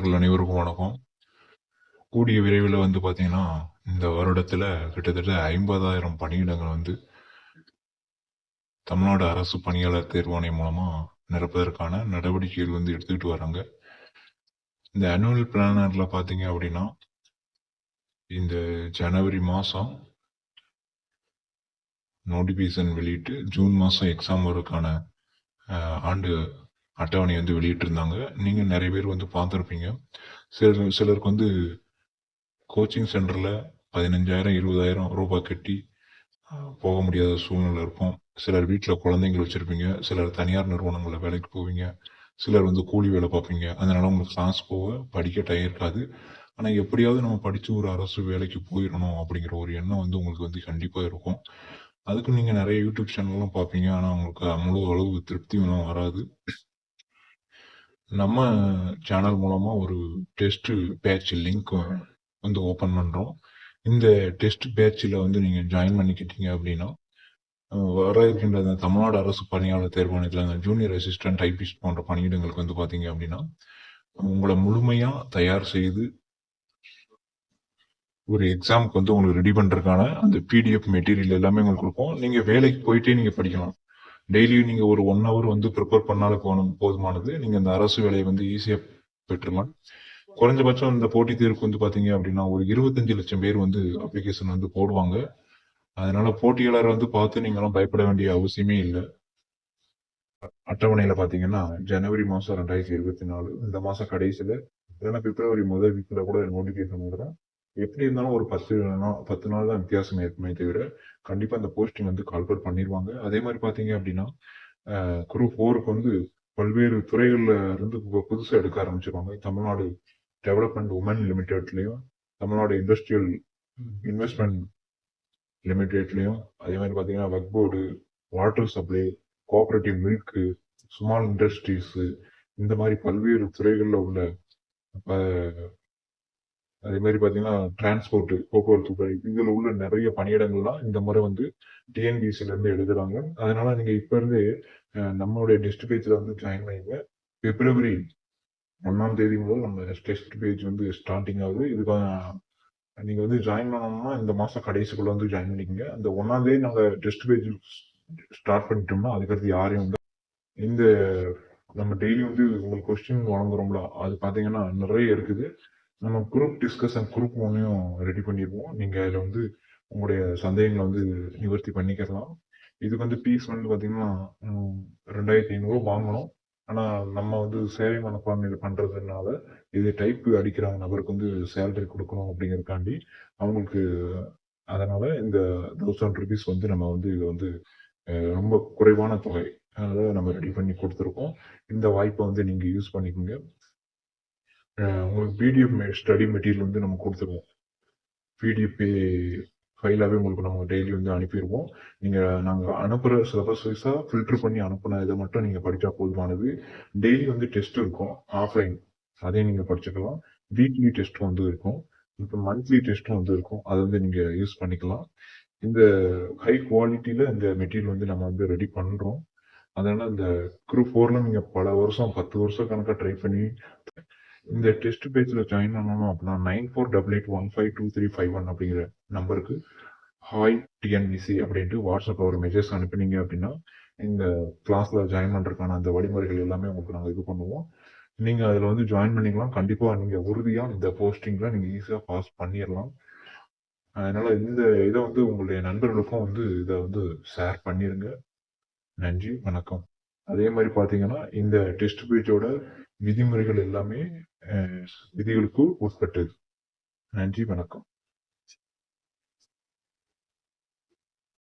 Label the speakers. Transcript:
Speaker 1: வணக்கம். கூடிய விரைவில் வந்து பார்த்தீங்கன்னா இந்த வருடத்தில் கிட்டத்தட்ட ஐம்பதாயிரம் பணியிடங்கள் வந்து தமிழ்நாடு அரசு பணியாளர் தேர்வாணையம் மூலமாக நிரப்பதற்கான நடவடிக்கைகள் வந்து எடுத்துக்கிட்டு வராங்க. இந்த அனுவல் பிளானரில் பார்த்தீங்க அப்படின்னா இந்த ஜனவரி மாதம் நோட்டிஃபிகேஷன் வெளியிட்டு ஜூன் மாதம் எக்ஸாம் வருக்கான ஆண்டு அட்டவணை வந்து வெளியிட்டிருந்தாங்க. நீங்கள் நிறைய பேர் வந்து பார்த்துருப்பீங்க. சிலர் சிலருக்கு வந்து கோச்சிங் சென்டரில் பதினஞ்சாயிரம் இருபதாயிரம் ரூபாய் கட்டி போக முடியாத சூழ்நிலை இருக்கும். சிலர் வீட்டில் குழந்தைங்கள் வச்சுருப்பீங்க. சிலர் தனியார் நிறுவனங்களில் வேலைக்கு போவீங்க. சிலர் வந்து கூலி வேலை பார்ப்பீங்க. அதனால் உங்களுக்கு கிளாஸ் போக படிக்க டயம் இருக்காது. ஆனால் எப்படியாவது நம்ம படித்து ஒரு அரசு வேலைக்கு போயிடணும் அப்படிங்கிற ஒரு எண்ணம் வந்து உங்களுக்கு வந்து கண்டிப்பாக இருக்கும். அதுக்கு நீங்கள் நிறைய யூடியூப் சேனல்லாம் பார்ப்பீங்க. ஆனால் உங்களுக்கு முழு அளவு திருப்தியும் வராது. நம்ம சேனல் மூலமாக ஒரு டெஸ்ட் பேட்ச் லிங்க் வந்து ஓப்பன் பண்ணுறோம் இந்த டெஸ்ட் பேட்சில் வந்து நீங்கள் ஜாயின் பண்ணிக்கிட்டீங்க அப்படின்னா வர இருக்கின்ற அந்த தமிழ்நாடு அரசு பணியாளர் தேர்வாணையத்தில் அந்த ஜூனியர் அசிஸ்டன்ட் டைபிஸ்ட் போன்ற பணியிடங்களுக்கு வந்து பார்த்தீங்க அப்படின்னா உங்களை முழுமையாக தயார் செய்து ஒரு எக்ஸாமுக்கு வந்து உங்களுக்கு ரெடி பண்ணுறதுக்கான அந்த பிடிஎஃப் மெட்டீரியல் எல்லாமே உங்களுக்கு கொடுப்போம் நீங்கள் வேலைக்கு போயிட்டே நீங்கள் படிக்கலாம். டெய்லியும் நீங்க ஒரு ஒன் ஹவர் வந்து ப்ரிப்பேர் பண்ணாலும் போகணும் போதுமானது. நீங்க இந்த அரசு வேலையை வந்து ஈஸியா பெற்றுலாம் குறைஞ்சபட்சம் இந்த போட்டித் தேர்வுக்கு வந்து பாத்தீங்க அப்படின்னா ஒரு இருபத்தஞ்சு லட்சம் பேர் வந்து அப்ளிகேஷன் வந்து போடுவாங்க. அதனால போட்டியாளர் வந்து பார்த்து நீங்களாம் பயப்பட வேண்டிய அவசியமே இல்லை. அட்டவணையில பாத்தீங்கன்னா ஜனவரி மாசம் ரெண்டாயிரத்தி இருபத்தி நாலு இந்த மாசம் கடைசியில இல்லைன்னா பிப்ரவரி முதல் வீக்ல கூட நோட்டிபிகேஷன் வந்துடும் எப்படி இருந்தாலும் ஒரு பத்து நாள் பத்து நாள் தான் வித்தியாசம் இருக்குமே தவிர கண்டிப்பாக அந்த போஸ்டிங் வந்து கால்குலேட் பண்ணிடுவாங்க அதே மாதிரி பார்த்தீங்க அப்படின்னா குரூப் ஃபோருக்கு வந்து பல்வேறு துறைகளில் இருந்து புதுசாக எடுக்க ஆரம்பிச்சிருவாங்க. தமிழ்நாடு டெவலப்மெண்ட் உமன் லிமிடெட்லேயும் தமிழ்நாடு இண்டஸ்ட்ரியல் இன்வெஸ்ட்மெண்ட் லிமிடெட்லேயும் அதே மாதிரி பார்த்தீங்கன்னா Waqf board water supply cooperative milk small industries இந்த மாதிரி பல்வேறு துறைகளில் உள்ள அஹ், அதே மாதிரி பார்த்தீங்கன்னா டிரான்ஸ்போர்ட் போக்குவரத்து துறை இதில் உள்ள நிறைய பணியிடங்கள்லாம் இந்த முறை வந்து டிஎன்பிசிலேருந்து எழுதுறாங்க அதனால நீங்கள் இப்போ இருந்தே நம்மளுடைய டெஸ்ட் பேஜில் வந்து ஜாயின் பண்ணிங்க பிப்ரவரி ஒன்றாம் தேதி முதல் நம்ம டெஸ்ட் பேஜ் வந்து ஸ்டார்டிங் ஆகுது. இதுக்கான நீங்கள் வந்து ஜாயின் பண்ணணும்னா இந்த மாதம் கடைசிக்குள்ளே வந்து ஜாயின் பண்ணிக்கோங்க. அந்த ஒன்றாம் தேதி நாங்கள் டெஸ்ட் பேஜ் ஸ்டார்ட் பண்ணிட்டோம்னா அதுக்கடுத்து யாரையும் வந்து இந்த நம்ம டெய்லி வந்து உங்களுக்கு கொஸ்டின் வழங்குறோம்ல அது பார்த்தீங்கன்னா நிறைய இருக்குது. நம்ம குரூப் டிஸ்கஷன் குரூப் ஒன்றையும் ரெடி பண்ணிடுவோம். நீங்கள் அதில் வந்து உங்களுடைய சந்தேகங்களை வந்து நிவர்த்தி பண்ணிக்கலாம். இதுக்கு வந்து பீஸ் வந்து பார்த்தீங்கன்னா ரெண்டாயிரத்தி ஐநூறு வாங்கணும். ஆனால் நம்ம வந்து சேவை மனப்பான்மையில் பண்ணுறதுனால இது டைப் அடிக்கிற நபருக்கு வந்து சேலரி கொடுக்கணும் அப்படிங்கிறக்காண்டி அவங்களுக்கு அதனால் இந்த தௌசண்ட் ருபீஸ் வந்து நம்ம வந்து இது வந்து ரொம்ப குறைவான தொகை. அதனால் நம்ம ரெடி பண்ணி கொடுத்துருக்கோம். இந்த வாய்ப்பை வந்து நீங்கள் யூஸ் பண்ணிக்கோங்க. உங்களுக்கு பிடிஎஃப் ஸ்டடி மெட்டீரியல் வந்து நம்ம கொடுத்துருவோம். பிடிஎஃப் ஃபைலாகவே உங்களுக்கு நம்ம டெய்லி வந்து அனுப்பிடுவோம். நீங்கள் நாங்கள் அனுப்புகிற சிலபஸ் வைஸாக ஃபில்டர் பண்ணி அனுப்புன இதை மட்டும் நீங்கள் படித்தா போதுமானது. டெய்லி வந்து டெஸ்ட் இருக்கும் ஆஃப்லைன் அதையும் நீங்கள் படிச்சுக்கலாம். வீக்லி டெஸ்ட்டும் வந்து இருக்கும். இப்போ மந்த்லி டெஸ்ட்டும் வந்து இருக்கும். அதை வந்து நீங்கள் யூஸ் பண்ணிக்கலாம். இந்த ஹை குவாலிட்டியில் இந்த மெட்டீரியல் வந்து நம்ம வந்து ரெடி பண்ணுறோம் அதனால் இந்த குரூப் ஃபோரில் நீங்கள் பல வருஷம் பத்து வருஷம் கணக்காக ட்ரை பண்ணி இந்த டெஸ்ட் பேஜில் ஜாயின் பண்ணணும் அப்படின்னா nine four double eight one five two three five one அப்படிங்கிற நம்பருக்கு ஹாய் டிஎன்பிசி அப்படின்ட்டு வாட்ஸ்அப்பில் ஒரு மெசேஜ் அனுப்புனீங்க அப்படின்னா இந்த கிளாஸில் ஜாயின் பண்ணுறதுக்கான அந்த வழிமுறைகள் எல்லாமே உங்களுக்கு நாங்கள் இது பண்ணுவோம். நீங்கள் அதில் வந்து ஜாயின் பண்ணிக்கலாம். கண்டிப்பாக நீங்கள் உறுதியாக இந்த போஸ்டிங்கில் நீங்கள் ஈஸியாக பாஸ் பண்ணிடலாம் அதனால் இந்த இதை வந்து உங்களுடைய நண்பர்களுக்கும் வந்து இதை வந்து ஷேர் பண்ணிடுங்க நன்றி வணக்கம். அதே மாதிரி பார்த்தீங்கன்னா இந்த டெஸ்ட் பேஜோட விதிமுறைகள் எல்லாமே விதிகளுக்கு உட்பட்டது. நன்றி வணக்கம்.